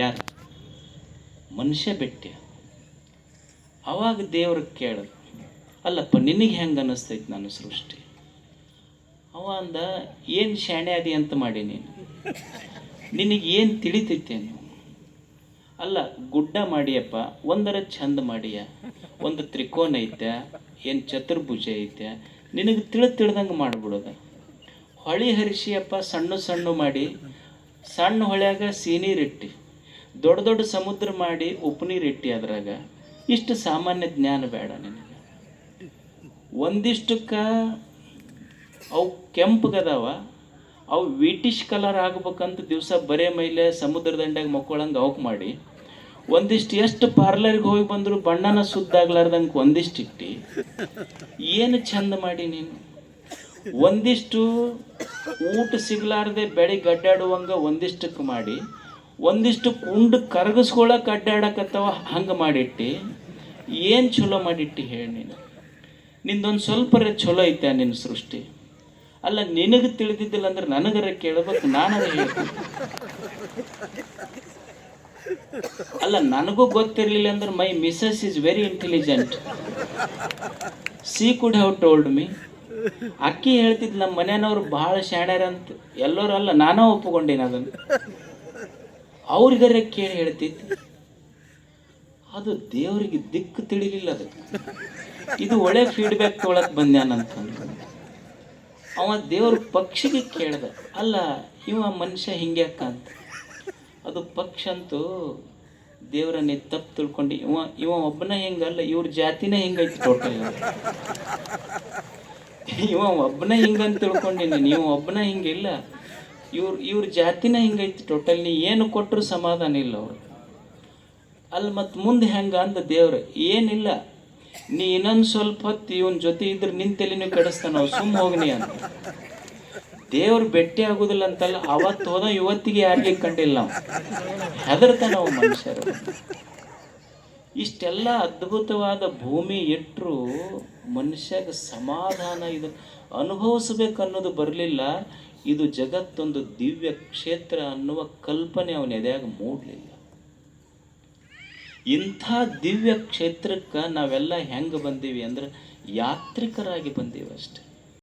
ಯಾರು? ಮನುಷ್ಯ ಬೆಟ್ಟ. ಅವಾಗ ದೇವ್ರಿಗೆ ಕೇಳಿದ್ರು ಅಲ್ಲಪ್ಪ, ನಿನಗೆ ಹೆಂಗೆ ಅನ್ನಿಸ್ತೈತೆ ನಾನು ಸೃಷ್ಟಿ? ಅವ ಅಂದ, ಏನು ಶಾಣೆ ಅದಿ ಅಂತ ಮಾಡಿ ನೀನು? ನಿನಗೆ ಏನು ತಿಳಿತೈತೆ ನೀವು ಅಲ್ಲ, ಗುಡ್ಡ ಮಾಡಿಯಪ್ಪ, ಒಂದರ ಚಂದ ಮಾಡಿಯ? ಒಂದು ತ್ರಿಕೋನ ಐತೆ, ಏನು ಚತುರ್ಭುಜ ಐತೆ? ನಿನಗೆ ತಿಳಿ ತಿಳ್ದಂಗೆ ಮಾಡಿಬಿಡೋದ? ಹೊಳಿ ಹರಿಸಿಯಪ್ಪ ಸಣ್ಣ ಸಣ್ಣ ಮಾಡಿ, ಸಣ್ಣ ಹೊಳ್ಯಾಗ ಸೀನೀರಿಟ್ಟಿ ದೊಡ್ಡ ದೊಡ್ಡ ಸಮುದ್ರ ಮಾಡಿ ಉಪ್ಪುನೀರಿಟ್ಟಿ ಅದ್ರಾಗ, ಇಷ್ಟು ಸಾಮಾನ್ಯ ಜ್ಞಾನ ಬೇಡ ನಿನಗೆ. ಒಂದಿಷ್ಟಕ್ಕೆ ಅವು ಕೆಂಪಗದಾವ, ಅವು ವಿಟಿಷ್ ಕಲರ್ ಆಗ್ಬೇಕಂತ ದಿವಸ ಬರೇ ಮೈಲೆ ಸಮುದ್ರ ದಂಡ್ಯಾಗ ಮಕ್ಕಳಂಗೆ ಅವಕ್ ಮಾಡಿ, ಒಂದಿಷ್ಟು ಎಷ್ಟು ಪಾರ್ಲರ್ಗೆ ಹೋಗಿ ಬಂದರೂ ಬಣ್ಣನ ಸುದ್ದಾಗ್ಲಾರ್ದಂಗೆ ಒಂದಿಷ್ಟು ಇಟ್ಟಿ. ಏನು ಚಂದ ಮಾಡಿ ನೀನು? ಒಂದಿಷ್ಟು ಊಟ ಸಿಗ್ಲಾರ್ದೆ ಬೆಳಿಗ್ಗೆ ಅಡ್ಡಾಡುವಂಗೆ ಒಂದಿಷ್ಟಕ್ಕೆ ಮಾಡಿ ಒಂದಿಷ್ಟು ಕುಂಡು ಕರಗಿಸ್ಕೊಳಕ್ಕೆ ಅಡ್ಡಾಡಕತ್ತವ, ಹಂಗೆ ಮಾಡಿಟ್ಟಿ. ಏನು ಚಲೋ ಮಾಡಿಟ್ಟಿ ಹೇಳಿ ನೀನು? ನಿಂದೊಂದು ಸ್ವಲ್ಪರ ಚಲೋ ಐತೆ ನಿನ್ನ ಸೃಷ್ಟಿ. ಅಲ್ಲ, ನಿನಗೆ ತಿಳಿದಿದ್ದಿಲ್ಲ ಅಂದ್ರೆ ನನಗರ ಕೇಳಬೇಕು, ನಾನರ ಹೇಳ್ತೀನಿ ಅಲ್ಲ, ನನಗೂ ಗೊತ್ತಿರಲಿಲ್ಲ ಅಂದ್ರೆ my missus is very intelligent. She could have told me. ಅಕ್ಕಿ ಹೇಳ್ತಿದ್ ನಮ್ಮ ಮನೆಯವ್ರು ಬಹಳ ಶಾಣ್ಯಾರಂತ. ಎಲ್ಲರೂ ಅಲ್ಲ, ನಾನೂ ಒಪ್ಪಿಕೊಂಡೇನೆ ಅದನ್ನು. ಅವ್ರಿಗರೆ ಕೇಳಿ ಹೇಳ್ತಿತ್ತು. ಅದು ದೇವರಿಗೆ ದಿಕ್ಕು ತಿಳಿಲಿಲ್ಲ ಅದು ಇದು ಒಳ್ಳೆ ಫೀಡ್ಬ್ಯಾಕ್ ತೊಗೊಳಕ್ಕೆ ಬಂದ್ಯಾನಂತ ಅವ ದೇವ್ರ ಪಕ್ಷಿಗೆ ಕೇಳ್ದ, ಅಲ್ಲ, ಇವ ಮನುಷ್ಯ ಹಿಂಗ್ಯಾಕ ಅಂತ. ಅದು ಪಕ್ಷ ಅಂತೂ ದೇವರನ್ನೇ ತಪ್ಪು ತಿಳ್ಕೊಂಡು, ಇವ ಇವ ಒಬ್ಬನ ಹಿಂಗಲ್ಲ ಇವ್ರ ಜಾತಿನೇ ಹೆಂಗೈತಿ ಟೋಟಲ್ ಇವ ಒಬ್ಬನ ಹಿಂಗಂತ ತಿಳ್ಕೊಂಡಿನಿ, ನೀವು ಒಬ್ಬನ ಹಿಂಗಿಲ್ಲ ಇವ್ರ ಇವ್ರ ಜಾತಿನ ಹಿಂಗೈತಿ. ಟೋಟಲ್ ನೀ ಏನು ಕೊಟ್ಟರು ಸಮಾಧಾನ ಇಲ್ಲ ಅವರು. ಅಲ್ಲಿ ಮತ್ತು ಮುಂದೆ ಹೆಂಗ ಅಂದ ದೇವ್ರು, ಏನಿಲ್ಲ. ನೀ ಇನ್ನೊಂದು ಸ್ವಲ್ಪ ಹೊತ್ತು ಇವನ್ ಜೊತೆ ಇದ್ರೆ ನಿನ್ನ ತಲೆನೂ ಕೆಡಿಸ್ತಾನ ನಾವು ಸುಮ್ಮ ಹೋಗ್ನಿ ಅಂತ. ದೇವ್ರು ಬೆಟ್ಟಿ ಆಗುದಿಲ್ಲ ಅಂತಲ್ಲ ಅವತ್ತು ಹೋದ ಇವತ್ತಿಗೆ ಯಾರಿಗೆ ಕಂಡಿಲ್ಲ ನಾವು ಹೆದರ್ತಾನ ಅವ ಮನುಷ್ಯರು. ಇಷ್ಟೆಲ್ಲ ಅದ್ಭುತವಾದ ಭೂಮಿ ಇಟ್ಟರು ಮನುಷ್ಯಾಗ ಸಮಾಧಾನ ಇದು ಅನುಭವಿಸ್ಬೇಕು ಅನ್ನೋದು ಬರಲಿಲ್ಲ. ಇದು ಜಗತ್ತೊಂದು ದಿವ್ಯ ಕ್ಷೇತ್ರ ಅನ್ನುವ ಕಲ್ಪನೆ ಅವನ ಎದೆಯಾಗ ಮೂಡಲಿಲ್ಲ. ಇಂಥ ದಿವ್ಯ ಕ್ಷೇತ್ರಕ್ಕೆ ನಾವೆಲ್ಲ ಹೆಂಗೆ ಬಂದೀವಿ ಅಂದ್ರೆ ಯಾತ್ರಿಕರಾಗಿ ಬಂದೀವಿ ಅಷ್ಟೆ